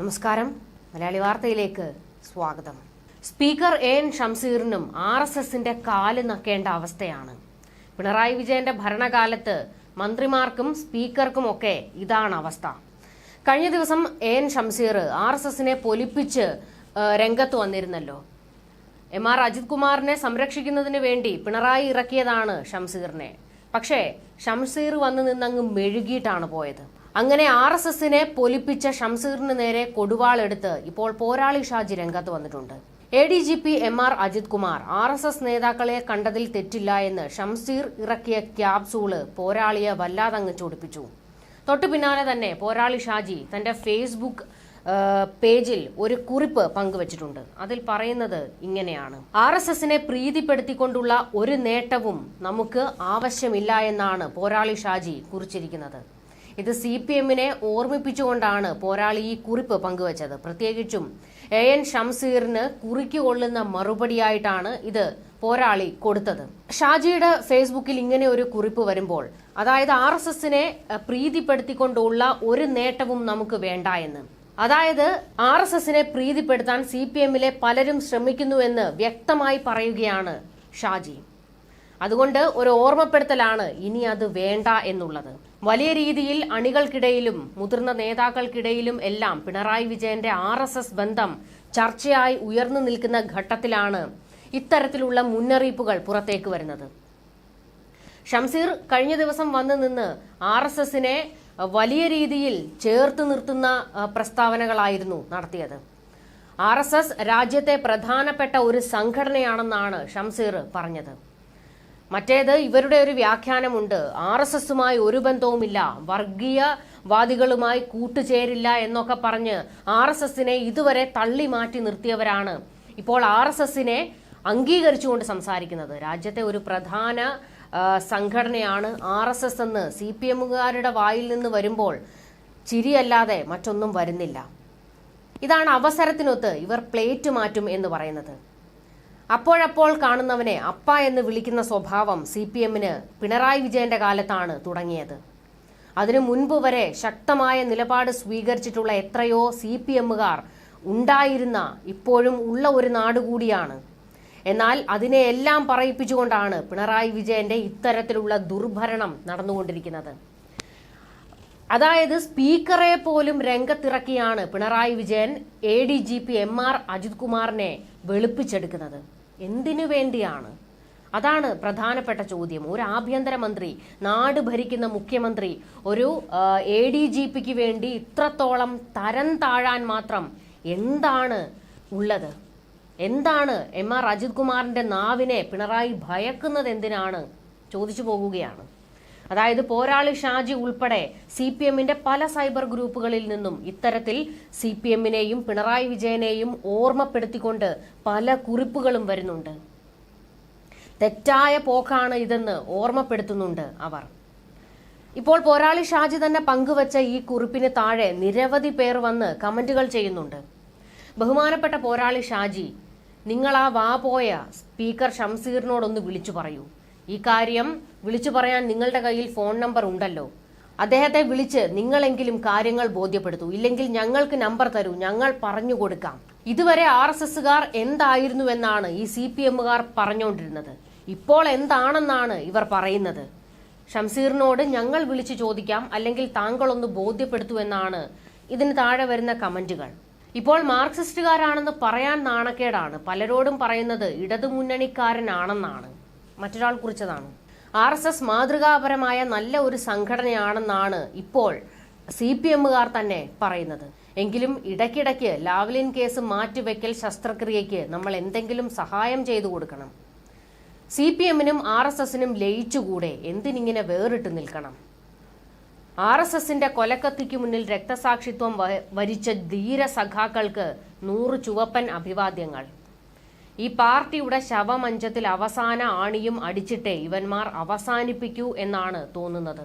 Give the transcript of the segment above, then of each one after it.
നമസ്കാരം. മലയാളി വാർത്തയിലേക്ക് സ്വാഗതം. സ്പീക്കർ എ എൻ ഷംസീറിനും ആർ എസ് എസിന്റെ കാൽ നക്കേണ്ട അവസ്ഥയാണ്. പിണറായി വിജയന്റെ ഭരണകാലത്ത് മന്ത്രിമാർക്കും സ്പീക്കർക്കും ഒക്കെ ഇതാണ് അവസ്ഥ. കഴിഞ്ഞ ദിവസം A N Shamseer R S എസിനെ പൊലിപ്പിച്ച് രംഗത്ത് വന്നിരുന്നല്ലോ. എം ആർ അജിത് കുമാറിനെ സംരക്ഷിക്കുന്നതിന് വേണ്ടി പിണറായി ഇറക്കിയതാണ് ഷംസീറിനെ. പക്ഷേ ഷംസീർ വന്ന് നിന്നങ്ങ് മെഴുകിയിട്ടാണ് പോയത്. അങ്ങനെ ആർ എസ് എസിനെ പൊലിപ്പിച്ച ഷംസീറിന് നേരെ കൊടുവാളെടുത്ത് ഇപ്പോൾ പോരാളി ഷാജി രംഗത്ത് വന്നിട്ടുണ്ട്. A D G P M R Ajith Kumar R S S നേതാക്കളെ കണ്ടതിൽ തെറ്റില്ല എന്ന് ഷംസീർ ഇറക്കിയ ക്യാപ്സൂൾ പോരാളിയെ വല്ലാതങ്ങ് ചൊടിപ്പിച്ചു. തൊട്ടു പിന്നാലെ തന്നെ പോരാളി ഷാജി തന്റെ ഫേസ്ബുക്ക് പേജിൽ ഒരു കുറിപ്പ് പങ്കുവച്ചിട്ടുണ്ട്. അതിൽ പറയുന്നത് ഇങ്ങനെയാണ്. ആർ എസ് എസിനെ പ്രീതിപ്പെടുത്തിക്കൊണ്ടുള്ള ഒരു നേട്ടവും നമുക്ക് ആവശ്യമില്ല എന്നാണ് പോരാളി ഷാജി കുറിച്ചിരിക്കുന്നത്. ഇത് സി പി എമ്മിനെ ഓർമ്മിപ്പിച്ചുകൊണ്ടാണ് പോരാളി ഈ കുറിപ്പ് പങ്കുവച്ചത്. പ്രത്യേകിച്ചും എ എൻ ഷംസീറിന് കുറിക്കുകൊള്ളുന്ന മറുപടിയായിട്ടാണ് ഇത് പോരാളി കൊടുത്തത്. ഷാജിയുടെ ഫേസ്ബുക്കിൽ ഇങ്ങനെ ഒരു കുറിപ്പ് വരുമ്പോൾ അതായത് ആർ എസ് എസിനെ പ്രീതിപ്പെടുത്തിക്കൊണ്ടുള്ള ഒരു നേട്ടവും നമുക്ക് വേണ്ട എന്ന്. അതായത് ആർ എസ് എസിനെ പ്രീതിപ്പെടുത്താൻ സി പി എമ്മിലെ പലരും ശ്രമിക്കുന്നുവെന്ന് വ്യക്തമായി പറയുകയാണ് ഷാജി. അതുകൊണ്ട് ഒരു ഓർമ്മപ്പെടുത്തലാണ് ഇനി അത് വേണ്ട എന്നുള്ളത്. വലിയ രീതിയിൽ അണികൾക്കിടയിലും മുതിർന്ന നേതാക്കൾക്കിടയിലും എല്ലാം പിണറായി വിജയന്റെ ആർ ബന്ധം ചർച്ചയായി ഉയർന്നു നിൽക്കുന്ന ഘട്ടത്തിലാണ് ഇത്തരത്തിലുള്ള മുന്നറിയിപ്പുകൾ പുറത്തേക്ക് വരുന്നത്. ഷംസീർ കഴിഞ്ഞ ദിവസം വന്നു നിന്ന് ആർ എസ് എസിനെ വലിയ രീതിയിൽ ചേർത്ത് നിർത്തുന്ന പ്രസ്താവനകളായിരുന്നു നടത്തിയത്. ആർ എസ് എസ് രാജ്യത്തെ പ്രധാനപ്പെട്ട ഒരു സംഘടനയാണെന്നാണ് ഷംസീർ പറഞ്ഞത്. മറ്റേത് ഇവരുടെ ഒരു വ്യാഖ്യാനമുണ്ട്. ആർ എസ് എസുമായി ഒരു ബന്ധവുമില്ല. വർഗീയ വാദികളുമായി കൂട്ടുചേരില്ല എന്നൊക്കെ പറഞ്ഞ് ആർ എസ് എസിനെ ഇതുവരെ തള്ളി മാറ്റി നിർത്തിയവരാണ് ഇപ്പോൾ ആർ എസ് എസിനെ അംഗീകരിച്ചുകൊണ്ട് സംസാരിക്കുന്നത്. രാജ്യത്തെ ഒരു പ്രധാന സംഘടനയാണ് ആർ എസ് എസ് എന്ന്. സി പി എമ്മുകാരുടെ വായിൽ നിന്ന് വരുമ്പോൾ ചിരിയല്ലാതെ മറ്റൊന്നും വരുന്നില്ല. ഇതാണ് അവസരത്തിനൊത്ത് ഇവർ പ്ലേറ്റ് മാറ്റും എന്ന് പറയുന്നത്. അപ്പോഴപ്പോൾ കാണുന്നവനെ അപ്പ എന്ന് വിളിക്കുന്ന സ്വഭാവം സി പി എമ്മിന് പിണറായി വിജയന്റെ കാലത്താണ് തുടങ്ങിയത്. അതിനു മുൻപ് വരെ ശക്തമായ നിലപാട് സ്വീകരിച്ചിട്ടുള്ള എത്രയോ സി പി എമ്മുകാർ ഉണ്ടായിരുന്ന ഇപ്പോഴും ഉള്ള ഒരു നാട് കൂടിയാണ്. എന്നാൽ അതിനെയെല്ലാം പറയിപ്പിച്ചുകൊണ്ടാണ് പിണറായി വിജയന്റെ ഇത്തരത്തിലുള്ള ദുർഭരണം നടന്നുകൊണ്ടിരിക്കുന്നത്. അതായത് സ്പീക്കറെ പോലും രംഗത്തിറക്കിയാണ് Pinarayi Vijayan A D G P M R Ajith കുമാറിനെ വെളുപ്പിച്ചെടുക്കുന്നത്. എന്തിനു വേണ്ടിയാണ്? അതാണ് പ്രധാനപ്പെട്ട ചോദ്യം. ഒരു ആഭ്യന്തരമന്ത്രി നാട് ഭരിക്കുന്ന മുഖ്യമന്ത്രി ഒരു എ ഡി ജി പിക്ക് വേണ്ടി ഇത്രത്തോളം തരം താഴാൻ മാത്രം എന്താണ് ഉള്ളത്? എന്താണ് എം ആർ അജിത് കുമാറിന്റെ നാവിനെ പിണറായി ഭയക്കുന്നത് എന്തിനാണ്? ചോദിച്ചു പോകുകയാണ്. അതായത് പോരാളി ഷാജി ഉൾപ്പെടെ സി പി എമ്മിന്റെ പല സൈബർ ഗ്രൂപ്പുകളിൽ നിന്നും ഇത്തരത്തിൽ സി പി എമ്മിനെയും പിണറായി വിജയനെയും ഓർമ്മപ്പെടുത്തിക്കൊണ്ട് പല കുറിപ്പുകളും വരുന്നുണ്ട്. തെറ്റായ പോക്കാണ് ഇതെന്ന് ഓർമ്മപ്പെടുത്തുന്നുണ്ട് അവർ. ഇപ്പോൾ പോരാളി ഷാജി തന്നെ പങ്കുവച്ച ഈ കുറിപ്പിന് താഴെ നിരവധി പേർ വന്ന് കമന്റുകൾ ചെയ്യുന്നുണ്ട്. ബഹുമാനപ്പെട്ട പോരാളി ഷാജി നിങ്ങൾ ആ വാ പോയ സ്പീക്കർ ഷംസീറിനോടൊന്ന് വിളിച്ചു പറയൂ. ഈ കാര്യം വിളിച്ചു പറയാൻ നിങ്ങളുടെ കയ്യിൽ ഫോൺ നമ്പർ ഉണ്ടല്ലോ. അദ്ദേഹത്തെ വിളിച്ച് നിങ്ങളെങ്കിലും കാര്യങ്ങൾ ബോധ്യപ്പെടുത്തൂ. ഇല്ലെങ്കിൽ ഞങ്ങൾക്ക് നമ്പർ തരൂ. ഞങ്ങൾ പറഞ്ഞു കൊടുക്കാം. ഇതുവരെ ആർ എസ് എസുകാർ എന്തായിരുന്നുവെന്നാണ് ഈ സി പി എമ്മുകാർ പറഞ്ഞുകൊണ്ടിരുന്നത്. ഇപ്പോൾ എന്താണെന്നാണ് ഇവർ പറയുന്നത്. ഷംസീറിനോട് ഞങ്ങൾ വിളിച്ചു ചോദിക്കാം. അല്ലെങ്കിൽ താങ്കളൊന്ന് ബോധ്യപ്പെടുത്തൂ എന്നാണ് ഇതിന് താഴെ വരുന്ന കമന്റുകൾ. ഇപ്പോൾ മാർക്സിസ്റ്റുകാരാണെന്ന് പറയാൻ നാണക്കേടാണ്. പലരോടും പറയുന്നത് ഇടതുമുന്നണിക്കാരനാണെന്നാണ്. മറ്റൊരാൾ കുറിച്ചതാണ്. ആർ എസ് എസ് മാതൃകാപരമായ നല്ല ഒരു സംഘടനയാണെന്നാണ് ഇപ്പോൾ സി പി എമ്മുകാർ തന്നെ പറയുന്നത്. എങ്കിലും ഇടയ്ക്കിടയ്ക്ക് ലാവ്ലിൻ കേസ് മാറ്റിവെക്കൽ ശസ്ത്രക്രിയയ്ക്ക് നമ്മൾ എന്തെങ്കിലും സഹായം ചെയ്തു കൊടുക്കണം. സി പി എമ്മിനും ആർ എസ് എസിനും ലയിച്ചുകൂടെ? എന്തിനിങ്ങനെ വേറിട്ട് നിൽക്കണം? ആർ എസ് എസിന്റെ കൊലക്കത്തിക്ക് മുന്നിൽ രക്തസാക്ഷിത്വം വരിച്ച ധീര സഖാക്കൾക്ക് നൂറ് ചുവപ്പൻ അഭിവാദ്യങ്ങൾ. ഈ പാർട്ടിയുടെ ശവമഞ്ചത്തിൽ അവസാന ആണിയും അടിച്ചിട്ടേ ഇവന്മാർ അവസാനിപ്പിക്കൂ എന്നാണ് തോന്നുന്നത്.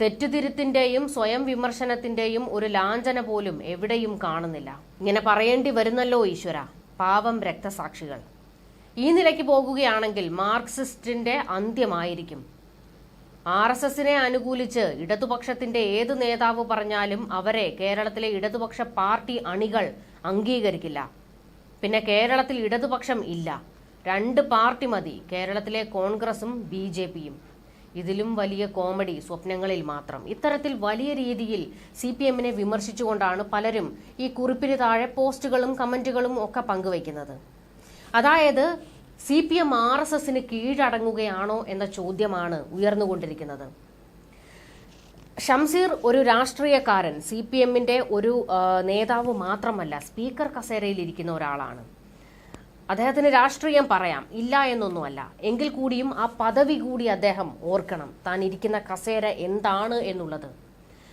തെറ്റുതിരുത്തിന്റെയും സ്വയം വിമർശനത്തിന്റെയും ഒരു ലാഞ്ചന പോലും എവിടെയും കാണുന്നില്ല. ഇങ്ങനെ പറയേണ്ടി വരുന്നല്ലോ ഈശ്വര പാവം രക്തസാക്ഷികൾ. ഈ നിലയ്ക്ക് പോകുകയാണെങ്കിൽ മാർക്സിസ്റ്റിന്റെ അന്ത്യമായിരിക്കും. ആർ എസ് എസിനെ അനുകൂലിച്ച് ഇടതുപക്ഷത്തിന്റെ ഏത് നേതാവ് പറഞ്ഞാലും അവരെ കേരളത്തിലെ ഇടതുപക്ഷ പാർട്ടി അണികൾ അംഗീകരിക്കില്ല. പിന്നെ കേരളത്തിൽ ഇടതുപക്ഷം ഇല്ല. രണ്ട് പാർട്ടി മതി. കേരളത്തിലെ കോൺഗ്രസും ബി ജെ പിയും. ഇതിലും വലിയ കോമഡി സ്വപ്നങ്ങളിൽ മാത്രം. ഇത്തരത്തിൽ വലിയ രീതിയിൽ സി പി എമ്മിനെ വിമർശിച്ചുകൊണ്ടാണ് പലരും ഈ കുറിപ്പിന് താഴെ പോസ്റ്റുകളും കമന്റുകളും ഒക്കെ പങ്കുവയ്ക്കുന്നത്. അതായത് C P M R S എസിന് കീഴടങ്ങുകയാണോ എന്ന ചോദ്യമാണ് ഉയർന്നുകൊണ്ടിരിക്കുന്നത്. ഷംസീർ ഒരു രാഷ്ട്രീയക്കാരൻ സി പി എമ്മിന്റെ ഒരു നേതാവ് മാത്രമല്ല സ്പീക്കർ കസേരയിൽ ഇരിക്കുന്ന ഒരാളാണ്. അദ്ദേഹത്തിന് രാഷ്ട്രീയം പറയാം ഇല്ല എന്നൊന്നുമല്ല. എങ്കിൽ കൂടിയും ആ പദവി കൂടി അദ്ദേഹം ഓർക്കണം താൻ ഇരിക്കുന്ന കസേര എന്താണ് എന്നുള്ളത്.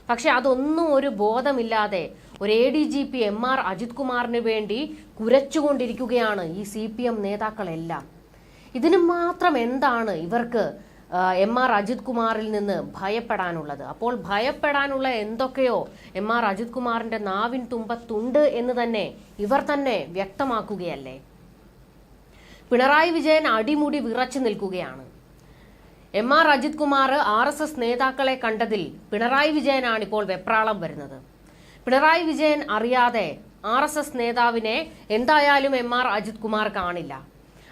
പക്ഷെ അതൊന്നും ഒരു ബോധമില്ലാതെ ഒരു A D G P M R Ajith കുമാറിന് വേണ്ടി കുരച്ചുകൊണ്ടിരിക്കുകയാണ് ഈ സി പി എം നേതാക്കളെല്ലാം. ഇതിനു മാത്രം എന്താണ് ഇവർക്ക് എം ആർ അജിത് കുമാറിൽ നിന്ന് ഭയപ്പെടാനുള്ളത്. അപ്പോൾ ഭയപ്പെടാനുള്ള എന്തൊക്കെയോ എം ആർ അജിത് കുമാറിന്റെ നാവിൻ തുമ്പത്തുണ്ട് എന്ന് തന്നെ ഇവർ തന്നെ വ്യക്തമാക്കുകയല്ലേ? പിണറായി വിജയൻ അടിമുടി വിറച്ചു നിൽക്കുകയാണ്. M R Ajith Kumar R S S നേതാക്കളെ കണ്ടതിൽ പിണറായി വിജയനാണ് ഇപ്പോൾ വെപ്രാളം വരുന്നത്. പിണറായി വിജയൻ അറിയാതെ ആർ എസ് എസ് നേതാവിനെ എന്തായാലും എം ആർ അജിത് കുമാർ കാണില്ല.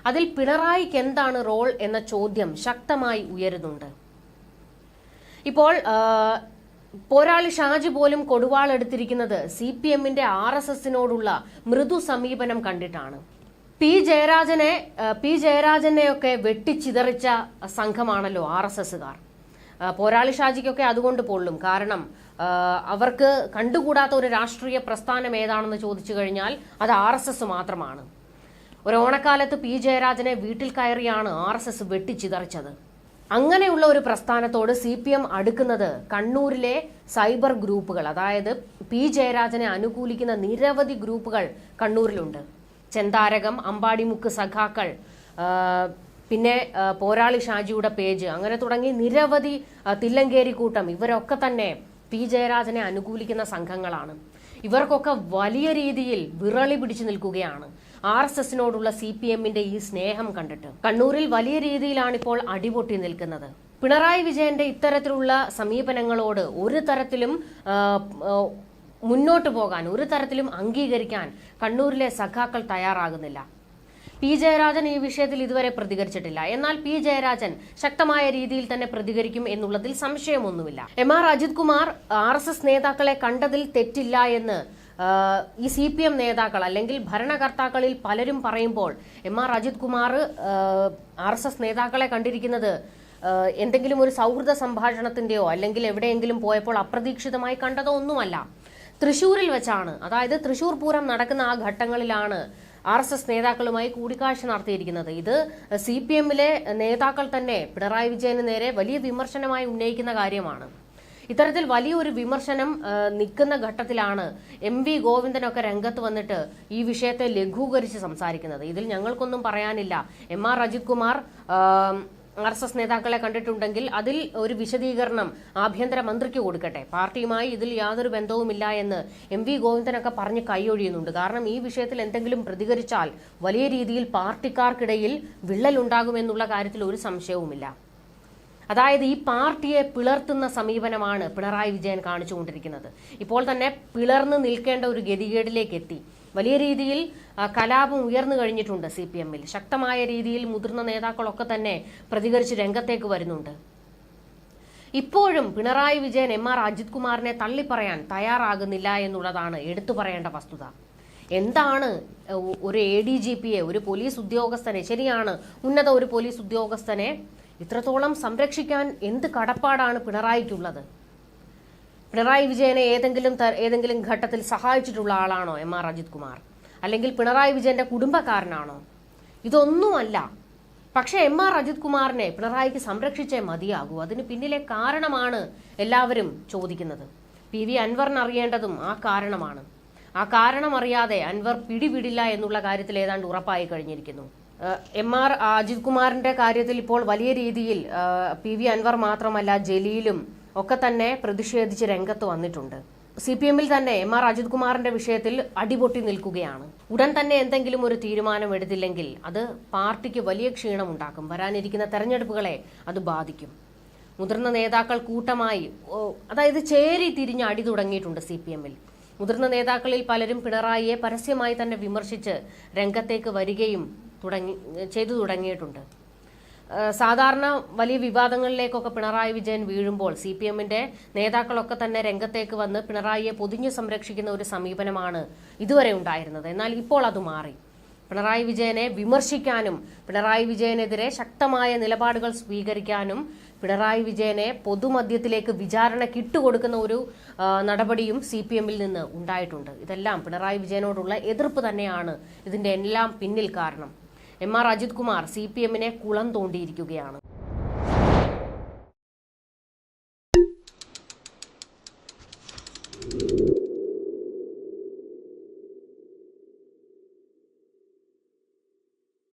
അതിൽ പിണറായിക്ക് എന്താണ് റോൾ എന്ന ചോദ്യം ശക്തമായി ഉയരുന്നുണ്ട്. ഇപ്പോൾ പോരാളി ഷാജി പോലും കൊടുവാളെടുത്തിരിക്കുന്നത് സി പി എമ്മിന്റെ ആർ എസ് എസിനോടുള്ള മൃദു സമീപനം കണ്ടിട്ടാണ്. പി ജയരാജനെ പി ജയരാജനെയൊക്കെ വെട്ടിച്ചിതറിച്ച സംഘമാണല്ലോ ആർ എസ് എസുകാർ പോരാളി ഷാജിക്കൊക്കെ അതുകൊണ്ട് പൊള്ളും. കാരണം അവർക്ക് കണ്ടുകൂടാത്ത ഒരു രാഷ്ട്രീയ പ്രസ്ഥാനം ഏതാണെന്ന് ചോദിച്ചു കഴിഞ്ഞാൽ അത് ആർ എസ് എസ് മാത്രമാണ്. ഒരു ഓണക്കാലത്ത് പി ജയരാജനെ വീട്ടിൽ കയറിയാണ് ആർ എസ് എസ് വെട്ടിച്ചിതറിച്ചത്. അങ്ങനെയുള്ള ഒരു പ്രസ്ഥാനത്തോട് സി പി എം അടുക്കുന്നത് കണ്ണൂരിലെ സൈബർ ഗ്രൂപ്പുകൾ. അതായത് പി ജയരാജനെ അനുകൂലിക്കുന്ന നിരവധി ഗ്രൂപ്പുകൾ കണ്ണൂരിലുണ്ട്. ചെന്താരകം അമ്പാടിമുക്ക് സഖാക്കൾ പിന്നെ പോരാളി ഷാജിയുടെ പേജ് അങ്ങനെ തുടങ്ങി നിരവധി തില്ലങ്കേരി കൂട്ടം. ഇവരൊക്കെ തന്നെ പി ജയരാജനെ അനുകൂലിക്കുന്ന സംഘങ്ങളാണ്. ഇവർക്കൊക്കെ വലിയ രീതിയിൽ വിറളി പിടിച്ചു നിൽക്കുകയാണ്. ആർ എസ് എസിനോടുള്ള സി പി എമ്മിന്റെ ഈ സ്നേഹം കണ്ടിട്ട് കണ്ണൂരിൽ വലിയ രീതിയിലാണ് ഇപ്പോൾ അടിപൊട്ടി നിൽക്കുന്നത്. പിണറായി വിജയന്റെ ഇത്തരത്തിലുള്ള സമീപനങ്ങളോട് ഒരു തരത്തിലും മുന്നോട്ട് പോകാൻ ഒരു തരത്തിലും അംഗീകരിക്കാൻ കണ്ണൂരിലെ സഖാക്കൾ തയ്യാറാകുന്നില്ല. പി ജയരാജൻ ഈ വിഷയത്തിൽ ഇതുവരെ പ്രതികരിച്ചിട്ടില്ല. എന്നാൽ പി ജയരാജൻ ശക്തമായ രീതിയിൽ തന്നെ പ്രതികരിക്കും എന്നുള്ളതിൽ സംശയമൊന്നുമില്ല. M R Ajith Kumar R നേതാക്കളെ കണ്ടതിൽ തെറ്റില്ല എന്ന് ഈ സി പി എം നേതാക്കൾ അല്ലെങ്കിൽ ഭരണകർത്താക്കളിൽ പലരും പറയുമ്പോൾ M R Ajith Kumar R S S നേതാക്കളെ കണ്ടിരിക്കുന്നത് എന്തെങ്കിലും ഒരു സൗഹൃദ സംഭാഷണത്തിന്റെയോ അല്ലെങ്കിൽ എവിടെയെങ്കിലും പോയപ്പോൾ അപ്രതീക്ഷിതമായി കണ്ടതോ ഒന്നുമല്ല. തൃശൂരിൽ വെച്ചാണ് അതായത് തൃശൂർ പൂരം നടക്കുന്ന ആ ഘട്ടങ്ങളിലാണ് ആർ എസ് എസ് നേതാക്കളുമായി കൂടിക്കാഴ്ച നടത്തിയിരിക്കുന്നത്. ഇത് സി പി എമ്മിലെ നേതാക്കൾ തന്നെ പിണറായി വിജയന് നേരെ വലിയ വിമർശനമായി ഉന്നയിക്കുന്ന കാര്യമാണ്. ഇത്തരത്തിൽ വലിയൊരു വിമർശനം നിൽക്കുന്ന ഘട്ടത്തിലാണ് എം വി ഗോവിന്ദനൊക്കെ രംഗത്ത് വന്നിട്ട് ഈ വിഷയത്തെ ലഘൂകരിച്ച് സംസാരിക്കുന്നത്. ഇതിൽ ഞങ്ങൾക്കൊന്നും പറയാനില്ല. M R Ajith Kumar R S S നേതാക്കളെ കണ്ടിട്ടുണ്ടെങ്കിൽ അതിൽ ഒരു വിശദീകരണം ആഭ്യന്തര മന്ത്രിക്ക് കൊടുക്കട്ടെ. പാർട്ടിയുമായി ഇതിൽ യാതൊരു ബന്ധവുമില്ല എന്ന് എം വി ഗോവിന്ദനൊക്കെ പറഞ്ഞ് കൈയൊഴിയുന്നുണ്ട്. കാരണം ഈ വിഷയത്തിൽ എന്തെങ്കിലും പ്രതികരിച്ചാൽ വലിയ രീതിയിൽ പാർട്ടിക്കാർക്കിടയിൽ വിള്ളലുണ്ടാകുമെന്നുള്ള കാര്യത്തിൽ ഒരു സംശയവുമില്ല. അതായത് ഈ പാർട്ടിയെ പിളർത്തുന്ന സമീപനമാണ് പിണറായി വിജയൻ കാണിച്ചുകൊണ്ടിരിക്കുന്നത്. ഇപ്പോൾ തന്നെ പിളർന്ന് നിൽക്കേണ്ട ഒരു ഗതികേടിലേക്ക് എത്തി വലിയ രീതിയിൽ കലാപം ഉയർന്നു കഴിഞ്ഞിട്ടുണ്ട് സി പി എമ്മിൽ. ശക്തമായ രീതിയിൽ മുതിർന്ന നേതാക്കളൊക്കെ തന്നെ പ്രതികരിച്ച് രംഗത്തേക്ക് വരുന്നുണ്ട്. ഇപ്പോഴും പിണറായി വിജയൻ എം ആർ അജിത് കുമാറിനെ തള്ളിപ്പറയാൻ തയ്യാറാകുന്നില്ല എന്നുള്ളതാണ് എടുത്തു പറയേണ്ട വസ്തുത. എന്താണ് ഒരു എ ഡി ജി പിയെ ഒരു പോലീസ് ഉദ്യോഗസ്ഥനെ ശരിയാണ് ഉന്നത ഒരു പോലീസ് ഉദ്യോഗസ്ഥനെ ഇത്രത്തോളം സംരക്ഷിക്കാൻ എന്ത് കടപ്പാടാണ് പിണറായിക്കുള്ളത്? പിണറായി വിജയനെ ഏതെങ്കിലും ഏതെങ്കിലും ഘട്ടത്തിൽ സഹായിച്ചിട്ടുള്ള ആളാണോ എം ആർ അജിത് കുമാർ? അല്ലെങ്കിൽ പിണറായി വിജയന്റെ കുടുംബക്കാരനാണോ? ഇതൊന്നുമല്ല. പക്ഷെ എം ആർ അജിത് കുമാറിനെ പിണറായിക്ക് സംരക്ഷിച്ചേ മതിയാകൂ. അതിന് പിന്നിലെ കാരണമാണ് എല്ലാവരും ചോദിക്കുന്നത്. പി വി അൻവറിന് അറിയേണ്ടതും ആ കാരണമാണ്. ആ കാരണം അറിയാതെ അൻവർ പിടിവിടില്ല എന്നുള്ള കാര്യത്തിൽ ഏതാണ്ട് ഉറപ്പായി കഴിഞ്ഞിരിക്കുന്നു. എം ആർ അജിത് കുമാറിന്റെ കാര്യത്തിൽ ഇപ്പോൾ വലിയ രീതിയിൽ പി വി അൻവർ മാത്രമല്ല ജലീലും ഒക്കെ തന്നെ പ്രതിഷേധിച്ച് രംഗത്ത് വന്നിട്ടുണ്ട്. സി പി എമ്മിൽ തന്നെ എം ആർ അജിത് കുമാറിന്റെ വിഷയത്തിൽ അടിപൊട്ടി നിൽക്കുകയാണ്. ഉടൻ തന്നെ എന്തെങ്കിലും ഒരു തീരുമാനം എടുത്തില്ലെങ്കിൽ അത് പാർട്ടിക്ക് വലിയ ക്ഷീണം ഉണ്ടാക്കും വരാനിരിക്കുന്ന തെരഞ്ഞെടുപ്പുകളെ അത് ബാധിക്കും. മുതിർന്ന നേതാക്കൾ കൂട്ടമായി അതായത് ചേരി തിരിഞ്ഞ് അടി തുടങ്ങിയിട്ടുണ്ട് സി പി എമ്മിൽ മുതിർന്ന നേതാക്കളിൽ പലരും പിണറായിയെ പരസ്യമായി തന്നെ വിമർശിച്ച് രംഗത്തേക്ക് വരികയും തുടങ്ങി ചെയ്തു തുടങ്ങിയിട്ടുണ്ട്. സാധാരണ വലിയ വിവാദങ്ങളിലേക്കൊക്കെ പിണറായി വിജയൻ വീഴുമ്പോൾ സി പി എമ്മിന്റെ നേതാക്കളൊക്കെ തന്നെ രംഗത്തേക്ക് വന്ന് പിണറായിയെ പൊതിഞ്ഞു സംരക്ഷിക്കുന്ന ഒരു സമീപനമാണ് ഇതുവരെ ഉണ്ടായിരുന്നത്. എന്നാൽ ഇപ്പോൾ അത് മാറി. പിണറായി വിജയനെ വിമർശിക്കാനും പിണറായി വിജയനെതിരെ ശക്തമായ നിലപാടുകൾ സ്വീകരിക്കാനും പിണറായി വിജയനെ പൊതുമധ്യത്തിലേക്ക് വിചാരണ കിട്ടുകൊടുക്കുന്ന ഒരു നടപടിയും സി പി എമ്മിൽ നിന്ന് ഉണ്ടായിട്ടുണ്ട്. ഇതെല്ലാം പിണറായി വിജയനോടുള്ള എതിർപ്പ് തന്നെയാണ് ഇതിന്റെ എല്ലാം പിന്നിൽ കാരണം. M R Ajith Kumar C P എമ്മിനെ കുളം തോണ്ടിയിരിക്കുകയാണ്.